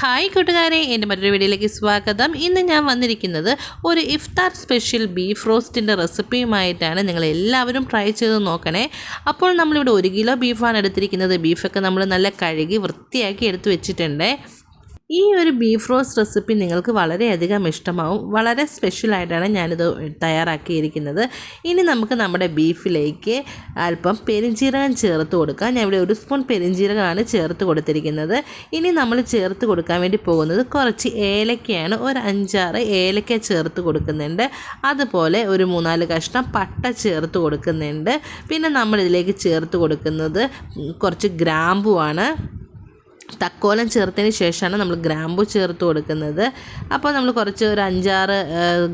Hi കൂട്ടുകാരെ എന്റെ മറ്റൊരു വീഡിയോയിലേക്ക് സ്വാഗതം. ഇന്ന് ഞാൻ വന്നിരിക്കുന്നത് ഒരു ഇഫ്താർ സ്പെഷ്യൽ ബീഫ് റോസ്റ്റിന്റെ റെസിപ്പിയുമായിട്ടാണ്. നിങ്ങൾ എല്ലാവരും ട്രൈ ചെയ്ത് നോക്കണേ. അപ്പോൾ നമ്മളിവിടെ ഒരു കിലോ ബീഫാണ് എടുത്തിരിക്കുന്നത്. ബീഫൊക്കെ നമ്മൾ നല്ല കഴുകി വൃത്തിയാക്കി എടുത്തു വെച്ചിട്ടുണ്ട്. ഈ ഒരു ബീഫ് റോസ്റ്റ് റെസിപ്പി നിങ്ങൾക്ക് വളരെയധികം ഇഷ്ടമാവും. വളരെ സ്പെഷ്യലായിട്ടാണ് ഞാനിത് തയ്യാറാക്കിയിരിക്കുന്നത്. ഇനി നമുക്ക് നമ്മുടെ ബീഫിലേക്ക് അല്പം പെരിഞ്ജീരകം ചേർത്ത് കൊടുക്കാം. ഞാൻ ഇവിടെ ഒരു സ്പൂൺ പെരിഞ്ജീരകമാണ് ചേർത്ത് കൊടുത്തിരിക്കുന്നത്. ഇനി നമ്മൾ ചേർത്ത് കൊടുക്കാൻ വേണ്ടി പോകുന്നത് കുറച്ച് ഏലക്കയാണ്. ഒരു അഞ്ചാറ് ഏലക്ക ചേർത്ത് കൊടുക്കുന്നുണ്ട്. അതുപോലെ ഒരു മൂന്നാൽ കഷ്ണം പട്ട ചേർത്ത് കൊടുക്കുന്നുണ്ട്. പിന്നെ നമ്മളിതിലേക്ക് ചേർത്ത് കൊടുക്കുന്നത് കുറച്ച് ഗ്രാമ്പുവാണ്. തക്കോലം ചേർത്തതിന് ശേഷമാണ് നമ്മൾ ഗ്രാമ്പു ചേർത്ത് കൊടുക്കുന്നത്. അപ്പോൾ നമ്മൾ കുറച്ച് ഒരു അഞ്ചാറ്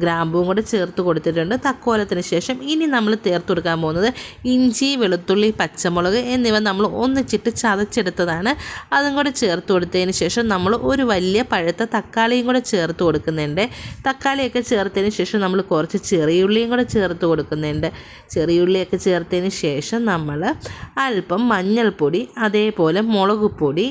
ഗ്രാമ്പും കൂടെ ചേർത്ത് കൊടുത്തിട്ടുണ്ട്. തക്കോലത്തിന് ശേഷം ഇനി നമ്മൾ ചേർത്ത് കൊടുക്കാൻ പോകുന്നത് ഇഞ്ചി വെളുത്തുള്ളി പച്ചമുളക് എന്നിവ നമ്മൾ ഒന്നിച്ചിട്ട് ചതച്ചെടുത്തതാണ്. അതും കൂടെ ചേർത്ത് കൊടുത്തതിന് ശേഷം നമ്മൾ ഒരു വലിയ പഴുത്ത തക്കാളിയും കൂടെ ചേർത്ത് കൊടുക്കുന്നുണ്ട്. തക്കാളിയൊക്കെ ചേർത്തതിന് ശേഷം നമ്മൾ കുറച്ച് ചെറിയുള്ളിയും കൂടെ ചേർത്ത് കൊടുക്കുന്നുണ്ട്. ചെറിയുള്ളിയൊക്കെ ചേർത്തതിന് ശേഷം നമ്മൾ അല്പം മഞ്ഞൾപ്പൊടി അതേപോലെ മുളക് പൊടി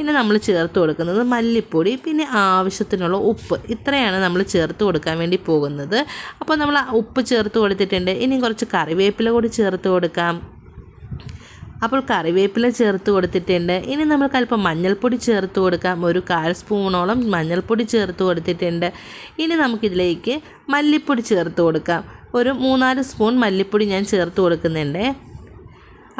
പിന്നെ നമ്മൾ ചേർത്ത് കൊടുക്കുന്നത് മല്ലിപ്പൊടി പിന്നെ ആവശ്യത്തിനുള്ള ഉപ്പ്. ഇത്രയാണ് നമ്മൾ ചേർത്ത് കൊടുക്കാൻ വേണ്ടി പോകുന്നത്. അപ്പോൾ നമ്മൾ ഉപ്പ് ചേർത്ത് കൊടുത്തിട്ടുണ്ട്. ഇനി കുറച്ച് കറിവേപ്പില കൂടി ചേർത്ത് കൊടുക്കാം. അപ്പോൾ കറിവേപ്പില ചേർത്ത് കൊടുത്തിട്ടുണ്ട്. ഇനി നമുക്ക് അല്പം മഞ്ഞൾപ്പൊടി ചേർത്ത് കൊടുക്കാം. ഒരു കാൽ സ്പൂണോളം മഞ്ഞൾപ്പൊടി ചേർത്ത് കൊടുത്തിട്ടുണ്ട്. ഇനി നമുക്കിതിലേക്ക് മല്ലിപ്പൊടി ചേർത്ത് കൊടുക്കാം. ഒരു മൂന്നാൽ സ്പൂൺ മല്ലിപ്പൊടി ഞാൻ ചേർത്ത് കൊടുക്കുന്നുണ്ട്.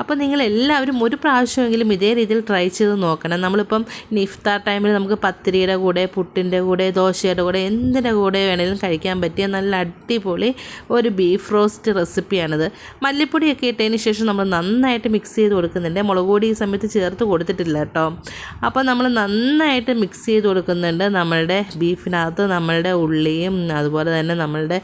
അപ്പോൾ നിങ്ങൾ എല്ലാവരും ഒരു പ്രാവശ്യമെങ്കിലും ഇതേ രീതിയിൽ ട്രൈ ചെയ്ത് നോക്കണം. നമ്മളിപ്പം നിഫ്താർ ടൈമിൽ നമുക്ക് പത്തിരിയുടെ കൂടെ പുട്ടിന്റെ കൂടെ ദോശയുടെ കൂടെ എന്തിന്റെ കൂടെ വേണമെങ്കിലും കഴിക്കാൻ പറ്റിയ നല്ല അടിപൊളി ഒരു ബീഫ് റോസ്റ്റ് റെസിപ്പിയാണിത് മല്ലിപ്പൊടിയൊക്കെ ഇട്ടതിന് ശേഷം നമ്മൾ നന്നായിട്ട് മിക്സ് ചെയ്ത് കൊടുക്കുന്നുണ്ട്. മുളക് പൊടി ഈ സമയത്ത് ചേർത്ത് കൊടുത്തിട്ടില്ല കേട്ടോ. അപ്പോൾ നമ്മൾ നന്നായിട്ട് മിക്സ് ചെയ്ത് കൊടുക്കുന്നുണ്ട് നമ്മളുടെ ബീഫിനകത്ത് നമ്മളുടെ ഉള്ളിയും അതുപോലെ തന്നെ നമ്മളുടെ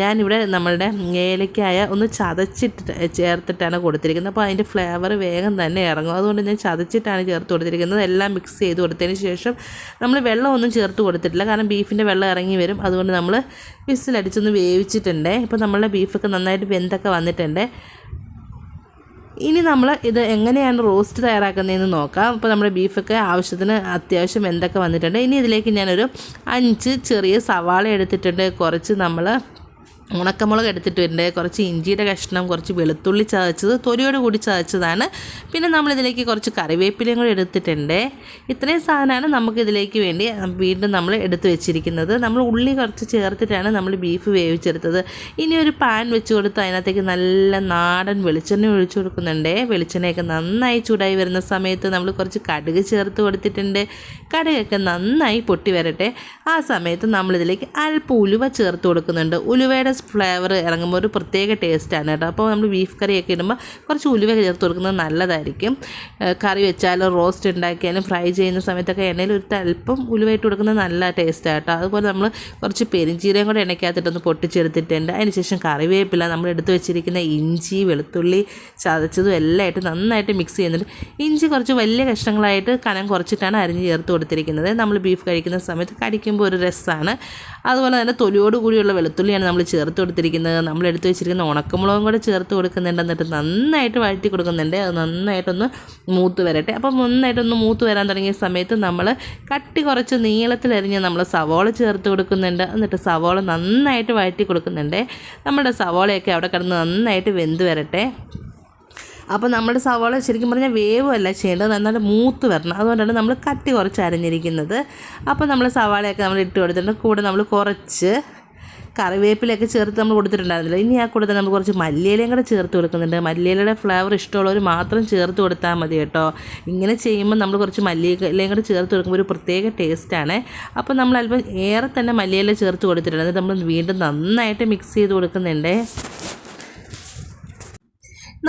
ഞാനിവിടെ നമ്മളുടെ ഏലക്കായ ഒന്ന് ചതച്ചിട്ട് ചേർത്തിട്ടാണ് കൊടുത്തിരിക്കുന്നത്. അപ്പോൾ അതിന്റെ ഫ്ലേവർ വേഗം തന്നെ ഇറങ്ങും. അതുകൊണ്ട് ഞാൻ ചതച്ചിട്ടാണ് ചേർത്ത് കൊടുത്തിരിക്കുന്നത്. എല്ലാം മിക്സ് ചെയ്ത് കൊടുത്തതിന് ശേഷം നമ്മൾ വെള്ളമൊന്നും ചേർത്ത് കൊടുത്തിട്ടില്ല. കാരണം ബീഫിന്റെ വെള്ളം ഇറങ്ങി വരും. അതുകൊണ്ട് നമ്മൾ വിസിലടിച്ചൊന്ന് വേവിച്ചിട്ടുണ്ട്. ഇപ്പോൾ നമ്മളുടെ ബീഫൊക്കെ നന്നായിട്ട് വെന്തൊക്കെ വന്നിട്ടുണ്ട്. ഇനി നമ്മൾ ഇത് എങ്ങനെയാണ് റോസ്റ്റ് തയ്യാറാക്കുന്നതെന്ന് നോക്കാം. അപ്പോൾ നമ്മുടെ ബീഫൊക്കെ ആവശ്യത്തിന് അത്യാവശ്യം എന്തൊക്കെ വന്നിട്ടുണ്ട്. ഇനി ഇതിലേക്ക് ഞാനൊരു അഞ്ച് ചെറിയ സവാള എടുത്തിട്ടുണ്ട്. കുറച്ച് നമ്മൾ ഉണക്കമുളക് എടുത്തിട്ടുണ്ട് കുറച്ച് ഇഞ്ചിയുടെ കഷ്ണം കുറച്ച് വെളുത്തുള്ളി ചതച്ചത് തൊലിയോട് കൂടി ചതച്ചതാണ്. പിന്നെ നമ്മളിതിലേക്ക് കുറച്ച് കറിവേപ്പിലയും കൂടി എടുത്തിട്ടുണ്ട്. ഇത്രയും സാധനമാണ് നമുക്കിതിലേക്ക് വേണ്ടി വീണ്ടും നമ്മൾ എടുത്തു വെച്ചിരിക്കുന്നത്. നമ്മൾ ഉള്ളി കുറച്ച് ചേർത്തിട്ടാണ് നമ്മൾ ബീഫ് വേവിച്ചെടുത്തത്. ഇനി ഒരു പാൻ വെച്ച് കൊടുത്ത് അതിനകത്തേക്ക് നല്ല നാടൻ വെളിച്ചെണ്ണ ഒഴിച്ചു കൊടുക്കുന്നുണ്ട്. വെളിച്ചെണ്ണയൊക്കെ നന്നായി ചൂടായി വരുന്ന സമയത്ത് നമ്മൾ കുറച്ച് കടുക് ചേർത്ത് കൊടുത്തിട്ടുണ്ട്. കടുകൊക്കെ നന്നായി പൊട്ടി വരട്ടെ. ആ സമയത്ത് നമ്മളിതിലേക്ക് അല്പ ഉലുവ ചേർത്ത് കൊടുക്കുന്നുണ്ട്. ഉലുവയുടെ ഫ്ലേവർ ഇറങ്ങുമ്പോൾ ഒരു പ്രത്യേക ടേസ്റ്റാണ് കേട്ടോ. അപ്പോൾ നമ്മൾ ബീഫ് കറിയൊക്കെ ഇടുമ്പോൾ കുറച്ച് ഉലുവ ചേർത്ത് കൊടുക്കുന്നത് നല്ലതായിരിക്കും. കറി വെച്ചാലും റോസ്റ്റ് ഉണ്ടാക്കിയാലും ഫ്രൈ ചെയ്യുന്ന സമയത്തൊക്കെ എണ്ണയിൽ ഒരു അല്പം ഉലുവയിട്ട് കൊടുക്കുന്നത് നല്ല ടേസ്റ്റാണ് കേട്ടോ. അതുപോലെ നമ്മൾ കുറച്ച് പെരിഞ്ചീരയും കൂടെ എണ്ണയ്ക്കകത്തിട്ടൊന്ന് പൊട്ടിച്ചെടുത്തിട്ടുണ്ട്. അതിനുശേഷം കറിവേപ്പില നമ്മൾ എടുത്ത് വെച്ചിരിക്കുന്ന ഇഞ്ചി വെളുത്തുള്ളി ചതച്ചതും എല്ലാം ആയിട്ട് നന്നായിട്ട് മിക്സ് ചെയ്യുന്നുണ്ട്. ഇഞ്ചി കുറച്ച് വലിയ കഷ്ണങ്ങളായിട്ട് കനം കുറച്ചിട്ടാണ് അരിഞ്ഞ് ചേർത്ത് കൊടുത്തിരിക്കുന്നത്. നമ്മൾ ബീഫ് കഴിക്കുന്ന സമയത്ത് കടിക്കുമ്പോൾ ഒരു രസമാണ്. അതുപോലെ തന്നെ തൊലിയോട് കൂടിയുള്ള വെളുത്തുള്ളിയാണ് നമ്മൾ ചേർത്ത് കൊടുത്തിരിക്കുന്നത്. നമ്മൾ എടുത്ത് വെച്ചിരിക്കുന്ന ഉണക്കമുളകും കൂടെ ചേർത്ത് കൊടുക്കുന്നുണ്ട് എന്നിട്ട് നന്നായിട്ട് വഴറ്റി കൊടുക്കുന്നുണ്ട്. അത് നന്നായിട്ടൊന്ന് മൂത്ത് വരട്ടെ. അപ്പം നന്നായിട്ടൊന്ന് മൂത്ത് വരാൻ തുടങ്ങിയ സമയത്ത് നമ്മൾ കട്ടി കുറച്ച് നീളത്തിലരിഞ്ഞ് നമ്മൾ സവോള ചേർത്ത് കൊടുക്കുന്നുണ്ട്. എന്നിട്ട് സവോള നന്നായിട്ട് വഴറ്റി കൊടുക്കുന്നുണ്ട്. നമ്മുടെ സവോളയൊക്കെ അവിടെ കിടന്ന് നന്നായിട്ട് വെന്ത് വരട്ടെ. അപ്പോൾ നമ്മുടെ സവോള ശരിക്കും പറഞ്ഞാൽ വേവല്ല ചെയ്യേണ്ടത്. നന്നായിട്ട് മൂത്ത് വരണം. അതുകൊണ്ടാണ് നമ്മൾ കട്ടി കുറച്ച് അരഞ്ഞിരിക്കുന്നത്. അപ്പോൾ നമ്മൾ സവാളയൊക്കെ നമ്മൾ ഇട്ട് കൊടുത്തിട്ടുണ്ട്. കൂടെ നമ്മൾ കുറച്ച് കറിവേപ്പിലൊക്കെ ചേർത്ത് നമ്മൾ കൊടുത്തിട്ടുണ്ടായിരുന്നില്ല. ഇനി ആ കൂടെ നമ്മൾ കുറച്ച് മല്ലിയിലയും കൂടെ ചേർത്ത് കൊടുക്കുന്നുണ്ട്. മല്ലിയിലയുടെ ഫ്ലേവർ ഇഷ്ടമുള്ളവർ മാത്രം ചേർത്ത് കൊടുത്താൽ മതി കേട്ടോ. ഇങ്ങനെ ചെയ്യുമ്പോൾ നമ്മൾ കുറച്ച് മല്ലിയിലയും കൂടെ ചേർത്ത് കൊടുക്കുമ്പോൾ ഒരു പ്രത്യേക ടേസ്റ്റാണ് അപ്പോൾ നമ്മൾ അല്പം ഏറെ തന്നെ മല്ലിയില ചേർത്ത് കൊടുത്തിട്ടുണ്ട്. നമ്മൾ വീണ്ടും നന്നായിട്ട് മിക്സ് ചെയ്ത് കൊടുക്കുന്നുണ്ട്.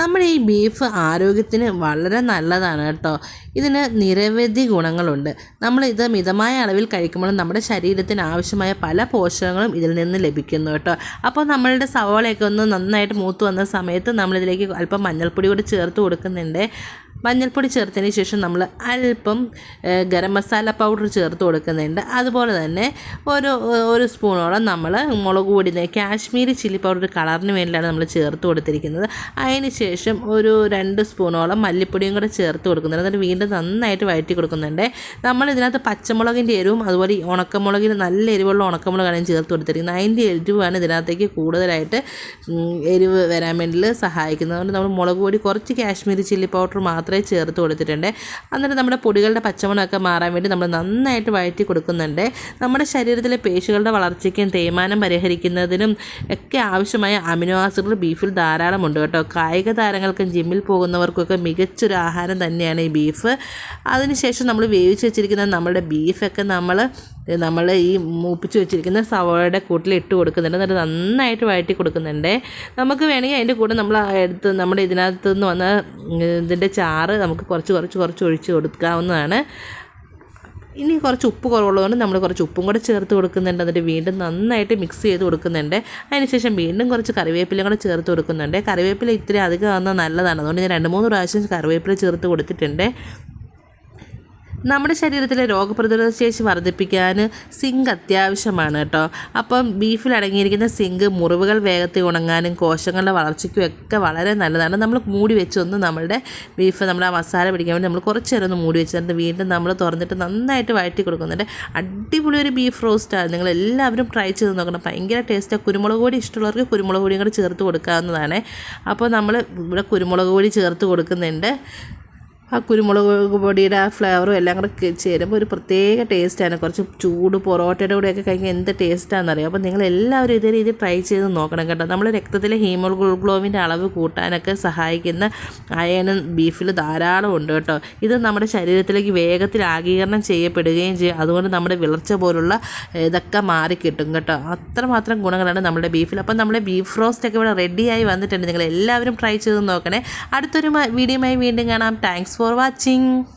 നമ്മുടെ ഈ ബീഫ് ആരോഗ്യത്തിന് വളരെ നല്ലതാണ് കേട്ടോ. ഇതിന് നിരവധി ഗുണങ്ങളുണ്ട്. നമ്മൾ ഇത് മിതമായ അളവിൽ കഴിക്കുമ്പോൾ നമ്മുടെ ശരീരത്തിന് ആവശ്യമായ പല പോഷകങ്ങളും ഇതിൽ നിന്ന് ലഭിക്കുന്നു കേട്ടോ. അപ്പോൾ നമ്മളുടെ സവോളയൊക്കെ ഒന്ന് നന്നായിട്ട് മൂത്ത് വന്ന സമയത്ത് നമ്മളിതിലേക്ക് അല്പം മഞ്ഞൾപ്പൊടി കൂടി ചേർത്ത് കൊടുക്കുന്നുണ്ട്. മഞ്ഞൾപ്പൊടി ചേർത്തതിന് ശേഷം നമ്മൾ അല്പം ഗരം മസാല പൗഡർ ചേർത്ത് കൊടുക്കുന്നുണ്ട്. അതുപോലെ തന്നെ ഒരു ഒരു സ്പൂണോളം നമ്മൾ മുളക് പൊടി കാശ്മീരി ചില്ലി പൗഡർ കളറിന് വേണ്ടിയാണ് നമ്മൾ ചേർത്ത് കൊടുത്തിരിക്കുന്നത്. അതിന് ശേഷം ഒരു രണ്ട് സ്പൂണോളം മല്ലിപ്പൊടിയും കൂടെ ചേർത്ത് കൊടുക്കുന്നുണ്ട്. എന്നിട്ട് വീണ്ടും നന്നായിട്ട് വഴറ്റി കൊടുക്കുന്നുണ്ട്. നമ്മൾ ഇതിനകത്ത് പച്ചമുളകിന്റെ എരിവും അതുപോലെ ഈ ഉണക്കമുളകിന് നല്ല എരിവുള്ള ഉണക്കമുളകാണ് ചേർത്ത് കൊടുത്തിരിക്കുന്നത്. അതിന്റെ എരിവാണ് ഇതിനകത്തേക്ക് കൂടുതലായിട്ട് എരിവ് വരാൻ വേണ്ടി സഹായിക്കുന്നത്. അതുകൊണ്ട് നമ്മൾ മുളക് പൊടി കുറച്ച് കാശ്മീരി ചില്ലി പൗഡർ മാത്രമേ ചേർത്ത് കൊടുത്തിട്ടുണ്ട്. അന്നേരം നമ്മുടെ പൊടികളുടെ പച്ചമണമൊക്കെ മാറാൻ വേണ്ടി നമ്മൾ നന്നായിട്ട് വഴറ്റി കൊടുക്കുന്നുണ്ട്. നമ്മുടെ ശരീരത്തിലെ പേശികളുടെ വളർച്ചയ്ക്കും തേയ്മാനം പരിഹരിക്കുന്നതിനും ഒക്കെ ആവശ്യമായ അമിനോ ആസിഡുകൾ ബീഫിൽ ധാരാളമുണ്ട് കേട്ടോ. കായിക താരങ്ങൾക്കും ജിമ്മിൽ പോകുന്നവർക്കൊക്കെ മികച്ചൊരു ആഹാരം തന്നെയാണ് ഈ ബീഫ്. അതിനുശേഷം നമ്മൾ വേവിച്ച് വെച്ചിരിക്കുന്ന നമ്മുടെ ബീഫൊക്കെ നമ്മൾ നമ്മൾ ഈ മൂപ്പിച്ച് വെച്ചിരിക്കുന്ന സവോളയുടെ കൂട്ടിൽ ഇട്ട് കൊടുക്കുന്നുണ്ട്. എന്നിട്ട് നന്നായിട്ട് വഴറ്റി കൊടുക്കുന്നുണ്ട്. നമുക്ക് വേണമെങ്കിൽ അതിന്റെ കൂടെ നമ്മൾ എടുത്ത് നമ്മുടെ ഇതിനകത്ത് നിന്ന് വന്ന ഇതിന്റെ ചാറ് നമുക്ക് കുറച്ച് കുറച്ച് കുറച്ച് ഒഴിച്ച് കൊടുക്കാവുന്നതാണ്. ഇനി കുറച്ച് ഉപ്പ് കുറവുള്ളതുകൊണ്ട് നമ്മൾ കുറച്ച് ഉപ്പും കൂടെ ചേർത്ത് കൊടുക്കുന്നുണ്ട്. എന്നിട്ട് വീണ്ടും നന്നായിട്ട് മിക്സ് ചെയ്ത് കൊടുക്കുന്നുണ്ട്. അതിനുശേഷം വീണ്ടും കുറച്ച് കറിവേപ്പിലയും കൂടെ ചേർത്ത് കൊടുക്കുന്നുണ്ട്. കറിവേപ്പില ഇത്തിരി അധികം വന്നാൽ നല്ലതാണ്. അതുകൊണ്ട് ഞാൻ രണ്ട് മൂന്ന് പ്രാവശ്യം കറിവേപ്പില ചേർത്ത് കൊടുത്തിട്ടുണ്ട്. നമ്മുടെ ശരീരത്തിലെ രോഗപ്രതിരോധ ശേഷി വർദ്ധിപ്പിക്കാൻ സിങ്ക് അത്യാവശ്യമാണ് കേട്ടോ. അപ്പം ബീഫിൽ അടങ്ങിയിരിക്കുന്ന സിങ്ക് മുറിവുകൾ വേഗത്തിൽ ഉണങ്ങാനും കോശങ്ങളുടെ വളർച്ചയ്ക്കും ഒക്കെ വളരെ നല്ലതാണ്. നമ്മൾ മൂടി വെച്ചൊന്ന് നമ്മളുടെ ബീഫ് നമ്മുടെ ആ മസാല പിടിക്കാൻ വേണ്ടി നമ്മൾ കുറച്ച് നേരം ഒന്ന് മൂടി വെച്ചിട്ട് വീണ്ടും നമ്മൾ തുറന്നിട്ട് നന്നായിട്ട് വഴറ്റി കൊടുക്കുന്നുണ്ട്. അടിപൊളി ഒരു ബീഫ് റോസ്റ്റാണ് നിങ്ങൾ എല്ലാവരും ട്രൈ ചെയ്ത് നോക്കണം. ഭയങ്കര ടേസ്റ്റാണ് കുരുമുളക് പൊടി ഇഷ്ടമുള്ളവർക്ക് കുരുമുളക് പൊടിയും കൂടി ചേർത്ത് കൊടുക്കാവുന്നതാണ്. അപ്പോൾ നമ്മൾ ഇവിടെ കുരുമുളക് പൊടി ചേർത്ത് കൊടുക്കുന്നുണ്ട്. ആ കുരുമുളക് പൊടിയുടെ ആ ഫ്ലേവറും എല്ലാം കൂടെ ചേരുമ്പോൾ ഒരു പ്രത്യേക ടേസ്റ്റാണ്. കുറച്ച് ചൂട് പൊറോട്ടയുടെ കൂടെയൊക്കെ കഴിക്കാൻ എന്ത് ടേസ്റ്റാണെന്നറിയാം? അപ്പോൾ നിങ്ങൾ എല്ലാവരും ഇതേ രീതിയിൽ ട്രൈ ചെയ്ത് നോക്കണം കേട്ടോ. നമ്മൾ രക്തത്തിലെ ഹീമോഗ്ലോബിന്റെ അളവ് കൂട്ടാനൊക്കെ സഹായിക്കുന്ന അയണും ബീഫിൽ ധാരാളം ഉണ്ട് കേട്ടോ. ഇത് നമ്മുടെ ശരീരത്തിലേക്ക് വേഗത്തിൽ ആഗീകരണം ചെയ്യപ്പെടുകയും ചെയ്യും. അതുകൊണ്ട് നമ്മുടെ വിളർച്ച പോലുള്ള ഇതൊക്കെ മാറിക്കിട്ടും കേട്ടോ അത്രമാത്രം ഗുണങ്ങളാണ് നമ്മുടെ ബീഫിൽ. അപ്പം നമ്മുടെ ബീഫ് റോസ്റ്റ് ഒക്കെ ഇവിടെ റെഡിയായി വന്നിട്ടുണ്ട്. നിങ്ങൾ എല്ലാവരും ട്രൈ ചെയ്ത് നോക്കണേ. അടുത്തൊരു വീഡിയോയുമായി വീണ്ടും കാണാം. Thanks for watching.